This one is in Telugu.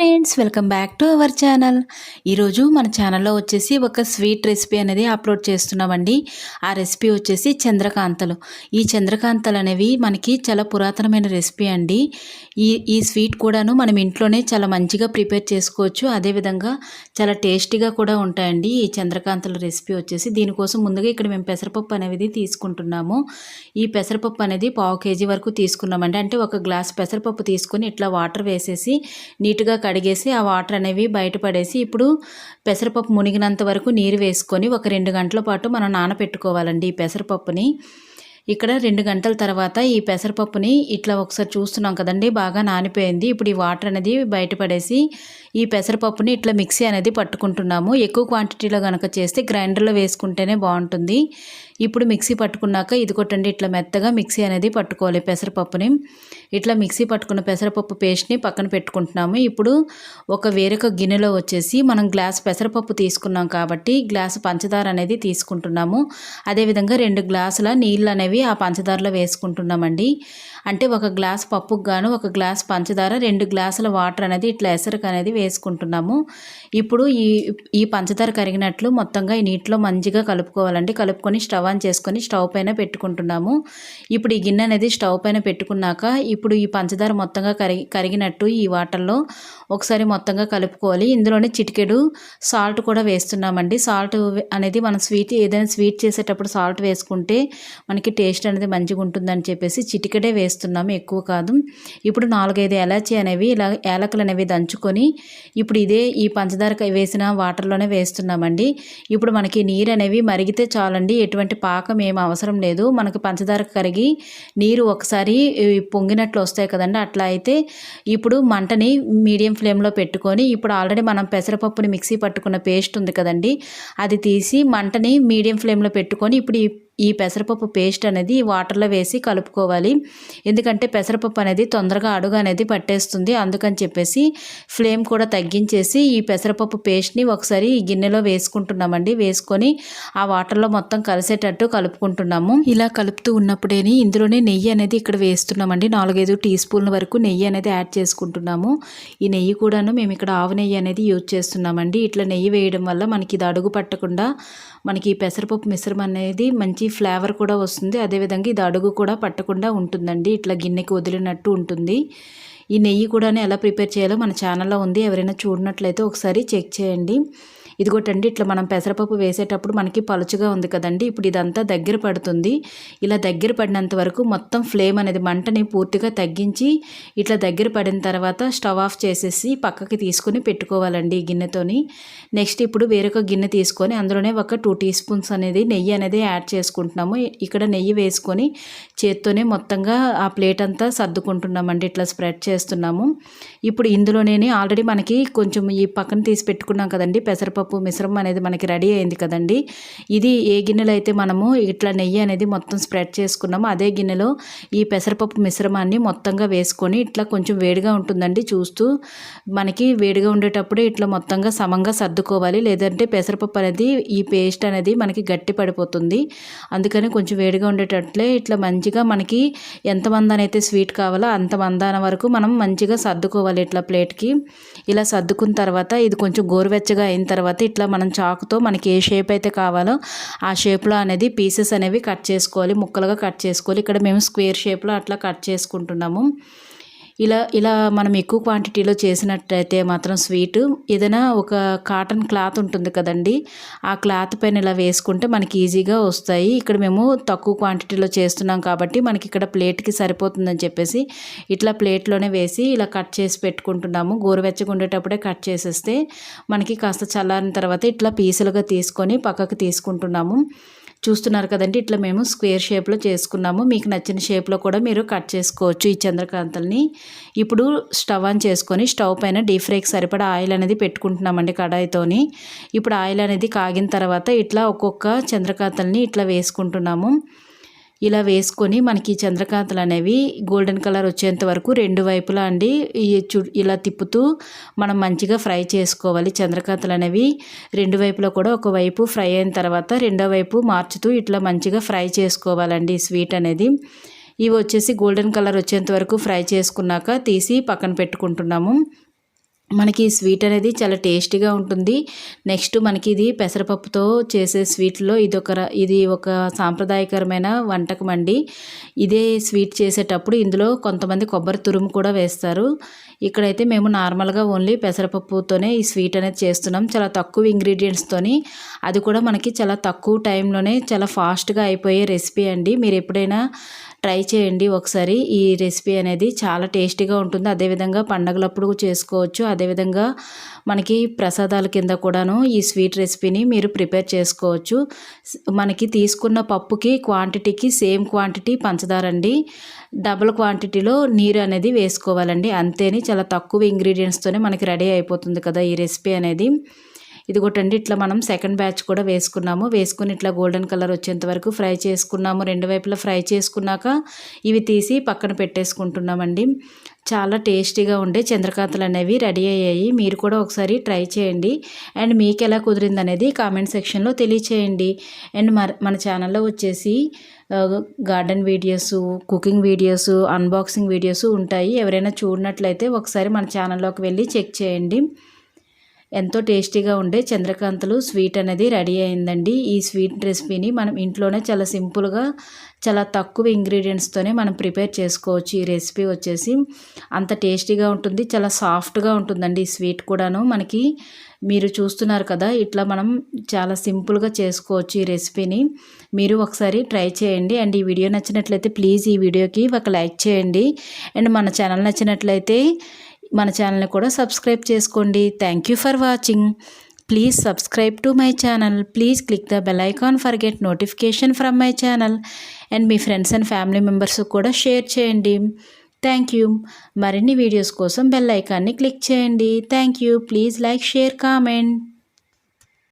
अपने friends welcome back to our channel. ఈరోజు మన ఛానల్లో వచ్చేసి ఒక స్వీట్ రెసిపీ అనేది అప్లోడ్ చేస్తున్నామండి. ఆ రెసిపీ వచ్చేసి చంద్రకాంతలు. ఈ చంద్రకాంతలు అనేవి మనకి చాలా పురాతనమైన రెసిపీ అండి. ఈ ఈ స్వీట్ కూడాను మనం ఇంట్లోనే చాలా మంచిగా ప్రిపేర్ చేసుకోవచ్చు. అదేవిధంగా చాలా టేస్టీగా కూడా ఉంటాయండి ఈ చంద్రకాంతల రెసిపీ వచ్చేసి. దీనికోసం ముందుగా ఇక్కడ మేము పెసరపప్పు అనేది తీసుకుంటున్నాము. ఈ పెసరపప్పు అనేది పావు కేజీ వరకు తీసుకున్నామండి. అంటే ఒక గ్లాస్ పెసరపప్పు తీసుకొని ఇట్లా వాటర్ వేసేసి నీట్గా కడిగేసి ఆ వాటర్ అనేవి బయటపడేసి ఇప్పుడు పెసరపప్పు మునిగినంత వరకు నీరు వేసుకొని ఒక రెండు గంటల పాటు మనం నానబెట్టుకోవాలండి ఈ పెసరపప్పుని. ఇక్కడ రెండు గంటల తర్వాత ఈ పెసరపప్పుని ఇట్లా ఒకసారి చూస్తున్నాం కదండి బాగా నానిపోయింది. ఇప్పుడు ఈ వాటర్ అనేది బయటపడేసి ఈ పెసరపప్పుని ఇట్లా మిక్సీ అనేది పట్టుకుంటున్నాము. ఎక్కువ క్వాంటిటీలో కనుక చేస్తే గ్రైండర్లో వేసుకుంటేనే బాగుంటుంది. ఇప్పుడు మిక్సీ పట్టుకున్నాక ఇది కొట్టండి. ఇట్లా మెత్తగా మిక్సీ అనేది పట్టుకోవాలి పెసరపప్పుని. ఇట్లా మిక్సీ పట్టుకున్న పెసరపప్పు పేస్ట్ని పక్కన పెట్టుకుంటున్నాము. ఇప్పుడు ఒక వేరొక గిన్నెలో వచ్చేసి మనం గ్లాస్ పెసరపప్పు తీసుకున్నాం కాబట్టి గ్లాసు పంచదార అనేది తీసుకుంటున్నాము. అదేవిధంగా రెండు గ్లాసుల నీళ్ళు అనేవి ఆ పంచదారలో వేసుకుంటున్నామండి. అంటే ఒక గ్లాస్ పప్పుకు గాను ఒక గ్లాస్ పంచదార రెండు గ్లాసుల వాటర్ అనేది ఇట్లా ఎసరకు అనేది వేసుకుంటున్నాము. ఇప్పుడు ఈ ఈ పంచదార కరిగినట్లు మొత్తంగా ఈ నీటిలో మంచిగా కలుపుకోవాలండి. కలుపుకొని స్టవ్ ఆన్ చేసుకొని స్టవ్ పైన పెట్టుకుంటున్నాము. ఇప్పుడు ఈ గిన్నె అనేది స్టవ్ పైన పెట్టుకున్నాక ఇప్పుడు ఈ పంచదార మొత్తంగా కరిగి కరిగినట్టు ఈ వాటర్లో ఒకసారి మొత్తంగా కలుపుకోవాలి. ఇందులోనే చిటికెడు సాల్ట్ కూడా వేస్తున్నామండి. సాల్ట్ అనేది మనం స్వీట్ ఏదైనా స్వీట్ చేసేటప్పుడు సాల్ట్ వేసుకుంటే మనకి టేస్ట్ అనేది మంచిగా ఉంటుందని చెప్పేసి చిటికెడే వేస్తున్నాము. ఎక్కువ కాదు. ఇప్పుడు నాలుగైదు ఎలాచి అనేవి ఇలా ఏలకలు అనేవి దంచుకొని ఇప్పుడు ఇదే ఈ పంచదార వేసిన వాటర్లోనే వేస్తున్నామండి. ఇప్పుడు మనకి నీరు అనేవి మరిగితే చాలండి. ఎటువంటి పాకం ఏం అవసరం లేదు. మనకు పంచదార కరిగి నీరు ఒకసారి పొంగినట్లు వస్తాయి కదండి. అట్లా అయితే ఇప్పుడు మంటని మీడియం ఫ్లేమ్లో పెట్టుకొని ఇప్పుడు ఆల్రెడీ మనం పెసరపప్పుని మిక్సీ పట్టుకున్న పేస్ట్ ఉంది కదండి. అది తీసి మంటని మీడియం ఫ్లేమ్లో పెట్టుకొని ఇప్పుడు ఈ పెసరపప్పు పేస్ట్ అనేది వాటర్లో వేసి కలుపుకోవాలి. ఎందుకంటే పెసరపప్పు అనేది తొందరగా అడుగు అనేది పట్టేస్తుంది. అందుకని చెప్పేసి ఫ్లేమ్ కూడా తగ్గించేసి ఈ పెసరపప్పు పేస్ట్ని ఒకసారి ఈ గిన్నెలో వేసుకుంటున్నామండి. వేసుకొని ఆ వాటర్లో మొత్తం కలిసేటట్టు కలుపుకుంటున్నాము. ఇలా కలుపుతూ ఉన్నప్పుడేని ఇందులోనే నెయ్యి అనేది ఇక్కడ వేస్తున్నామండి. నాలుగైదు టీ స్పూన్ల వరకు నెయ్యి అనేది యాడ్ చేసుకుంటున్నాము. ఈ నెయ్యి కూడాను మేము ఇక్కడ ఆవు నెయ్యి అనేది యూజ్ చేస్తున్నామండి. ఇట్లా నెయ్యి వేయడం వల్ల మనకి ఇది అడుగు పట్టకుండా మనకి పెసరపప్పు మిశ్రమం అనేది మంచి ఫ్లేవర్ కూడా వస్తుంది. అదేవిధంగా ఇది అడుగు కూడా పట్టకుండా ఉంటుందండి. ఇట్లా గిన్నెకి వదిలినట్టు ఉంటుంది. ఈ నెయ్యి కూడా ఎలా ప్రిపేర్ చేయాలో మన ఛానల్లో ఉంది. ఎవరైనా చూడనట్లయితే ఒకసారి చెక్ చేయండి. ఇదిగోటండి ఇట్లా మనం పెసరపప్పు వేసేటప్పుడు మనకి పలుచుగా ఉంది కదండి ఇప్పుడు ఇదంతా దగ్గర పడుతుంది. ఇలా దగ్గర పడినంత వరకు మొత్తం ఫ్లేమ్ అనేది మంటని పూర్తిగా తగ్గించి ఇట్లా దగ్గర పడిన తర్వాత స్టవ్ ఆఫ్ చేసేసి పక్కకి తీసుకొని పెట్టుకోవాలండి ఈ గిన్నెతోని. నెక్స్ట్ ఇప్పుడు వేరొక గిన్నె తీసుకొని అందులోనే ఒక టూ టీ స్పూన్స్ అనేది నెయ్యి అనేది యాడ్ చేసుకుంటున్నాము. ఇక్కడ నెయ్యి వేసుకొని చేత్తోనే మొత్తంగా ఆ ప్లేట్ అంతా సర్దుకుంటున్నామండి ఇట్లా స్ప్రెడ్ చేస్తున్నాము. ఇప్పుడు ఇందులోనే ఆల్రెడీ మనకి కొంచెం ఈ పక్కన తీసి పెట్టుకున్నాం కదండి పెసరపప్పు పప్పు మిశ్రమం అనేది మనకి రెడీ అయింది కదండి. ఇది ఏ గిన్నెలో అయితే మనము ఇట్లా నెయ్యి అనేది మొత్తం స్ప్రెడ్ చేసుకున్నామో అదే గిన్నెలో ఈ పెసరపప్పు మిశ్రమాన్ని మొత్తంగా వేసుకొని ఇట్లా కొంచెం వేడిగా ఉంటుందండి చూస్తూ. మనకి వేడిగా ఉండేటప్పుడే ఇట్లా మొత్తంగా సమంగా సర్దుకోవాలి. లేదంటే పెసరపప్పు అనేది ఈ పేస్ట్ అనేది మనకి గట్టి పడిపోతుంది. అందుకని కొంచెం వేడిగా ఉండేటట్లే ఇట్లా మంచిగా మనకి ఎంత మందానైతే స్వీట్ కావాలో అంత మందాన వరకు మనం మంచిగా సర్దుకోవాలి ఇట్లా ప్లేట్కి. ఇలా సర్దుకున్న తర్వాత ఇది కొంచెం గోరువెచ్చగా అయిన తర్వాత తర్వాత ఇట్లా మనం చాకుతో మనకి ఏ షేప్ అయితే కావాలో ఆ షేప్లో అనేది పీసెస్ అనేవి కట్ చేసుకోవాలి. ముక్కలుగా కట్ చేసుకోవాలి. ఇక్కడ మేము స్క్వేర్ షేప్లో అట్లా కట్ చేసుకుంటున్నాము. ఇలా ఇలా మనం ఎక్కువ క్వాంటిటీలో చేసినట్టయితే మాత్రం స్వీట్ ఏదైనా ఒక కాటన్ క్లాత్ ఉంటుంది కదండి ఆ క్లాత్ పైన ఇలా వేసుకుంటే మనకి ఈజీగా వస్తాయి. ఇక్కడ మేము తక్కువ క్వాంటిటీలో చేస్తున్నాం కాబట్టి మనకి ఇక్కడ ప్లేట్కి సరిపోతుందని చెప్పేసి ఇట్లా ప్లేట్లోనే వేసి ఇలా కట్ చేసి పెట్టుకుంటున్నాము. గోరువెచ్చగా ఉండేటప్పుడే కట్ చేసేస్తే మనకి కాస్త చల్లారిన తర్వాత ఇట్లా పీసులుగా తీసుకొని పక్కకు తీసుకుంటున్నాము. చూస్తున్నారు కదండి. ఇట్లా మేము స్క్వేర్ షేప్లో చేసుకున్నాము. మీకు నచ్చిన షేప్లో కూడా మీరు కట్ చేసుకోవచ్చు ఈ చంద్రకాంతల్ని. ఇప్పుడు స్టవ్ ఆన్ చేసుకొని స్టవ్ పైన డీప్ ఫ్రైకి సరిపడా ఆయిల్ అనేది పెట్టుకుంటున్నామండి కడాయితోని. ఇప్పుడు ఆయిల్ అనేది కాగిన తర్వాత ఇట్లా ఒక్కొక్క చంద్రకాంతల్ని ఇట్లా వేసుకుంటున్నాము. ఇలా వేసుకొని మనకి చంద్రకాంతలు అనేవి గోల్డెన్ కలర్ వచ్చేంత వరకు రెండు వైపులా అండి. చు ఇలా తిప్పుతూ మనం మంచిగా ఫ్రై చేసుకోవాలి. చంద్రకాంతలు అనేవి రెండు వైపులా కూడా ఒకవైపు ఫ్రై అయిన తర్వాత రెండో వైపు మార్చుతూ ఇట్లా మంచిగా ఫ్రై చేసుకోవాలండి స్వీట్ అనేది. ఇవి వచ్చేసి గోల్డెన్ కలర్ వచ్చేంత వరకు ఫ్రై చేసుకున్నాక తీసి పక్కన పెట్టుకుంటున్నాము. మనకి ఈ స్వీట్ అనేది చాలా టేస్టీగా ఉంటుంది. నెక్స్ట్ మనకి ఇది పెసరపప్పుతో చేసే స్వీట్లో ఇది ఒక ఇది ఒక సాంప్రదాయకరమైన వంటకం అండి. ఇదే స్వీట్ చేసేటప్పుడు ఇందులో కొంతమంది కొబ్బరి తురుము కూడా వేస్తారు. ఇక్కడైతే మేము నార్మల్గా ఓన్లీ పెసరపప్పుతోనే ఈ స్వీట్ అనేది చేస్తున్నాం. చాలా తక్కువ ఇంగ్రీడియంట్స్తోని. అది కూడా మనకి చాలా తక్కువ టైంలోనే చాలా ఫాస్ట్గా అయిపోయే రెసిపీ అండి. మీరు ఎప్పుడైనా ట్రై చేయండి ఒకసారి. ఈ రెసిపీ అనేది చాలా టేస్టీగా ఉంటుంది. అదేవిధంగా పండగలప్పుడు చేసుకోవచ్చు. అదేవిధంగా మనకి ప్రసాదాల కింద కూడాను ఈ స్వీట్ రెసిపీని మీరు ప్రిపేర్ చేసుకోవచ్చు. మనకి తీసుకున్న పప్పుకి క్వాంటిటీకి సేమ్ క్వాంటిటీ పంచదార అండి. డబుల్ క్వాంటిటీలో నీరు అనేది వేసుకోవాలండి. అంతేని చాలా తక్కువ ఇంగ్రీడియంట్స్తోనే మనకి రెడీ అయిపోతుంది కదా ఈ రెసిపీ అనేది. ఇదిగోటండి ఇట్లా మనం సెకండ్ బ్యాచ్ కూడా వేసుకున్నాము. వేసుకుని ఇట్లా గోల్డెన్ కలర్ వచ్చేంత వరకు ఫ్రై చేసుకున్నాము. రెండు వైపులా ఫ్రై చేసుకున్నాక ఇవి తీసి పక్కన పెట్టేసుకుంటున్నామండి. చాలా టేస్టీగా ఉండే చంద్రకాంతలు అనేవి రెడీ అయ్యాయి. మీరు కూడా ఒకసారి ట్రై చేయండి. అండ్ మీకు ఎలా కుదిరింది అనేది కామెంట్ సెక్షన్లో తెలియచేయండి. అండ్ మన మన ఛానల్లో వచ్చేసి garden videos cooking videos unboxing videos ఉంటాయి. ఎవరైనా చూడనట్లయితే ఒకసారి మన ఛానల్లోకి వెళ్ళి చెక్ చేయండి. ఎంతో టేస్టీగా ఉండే చంద్రకాంతలు స్వీట్ అనేది రెడీ అయిందండి. ఈ స్వీట్ రెసిపీని మనం ఇంట్లోనే చాలా సింపుల్గా చాలా తక్కువ ఇంగ్రీడియంట్స్తోనే మనం ప్రిపేర్ చేసుకోవచ్చు. ఈ రెసిపీ వచ్చేసి అంత టేస్టీగా ఉంటుంది చాలా సాఫ్ట్గా ఉంటుందండి ఈ స్వీట్ కూడాను. మనకి మీరు చూస్తున్నారు కదా ఇట్లా మనం చాలా సింపుల్గా చేసుకోవచ్చు ఈ రెసిపీని. మీరు ఒకసారి ట్రై చేయండి. అండ్ ఈ వీడియో నచ్చినట్లయితే ప్లీజ్ ఈ వీడియోకి ఒక లైక్ చేయండి. అండ్ మన ఛానల్ నచ్చినట్లయితే మన ఛానల్ని కూడా సబ్స్క్రైబ్ చేసుకోండి. Thank you for watching please subscribe to my channel please click the bell icon for get notification from my channel and me friends and family members కూడా షేర్ చేయండి. థ్యాంక్ యూ మరిన్ని వీడియోస్ కోసం బెల్ ఐకాన్ని క్లిక్ చేయండి. Thank you please like share comment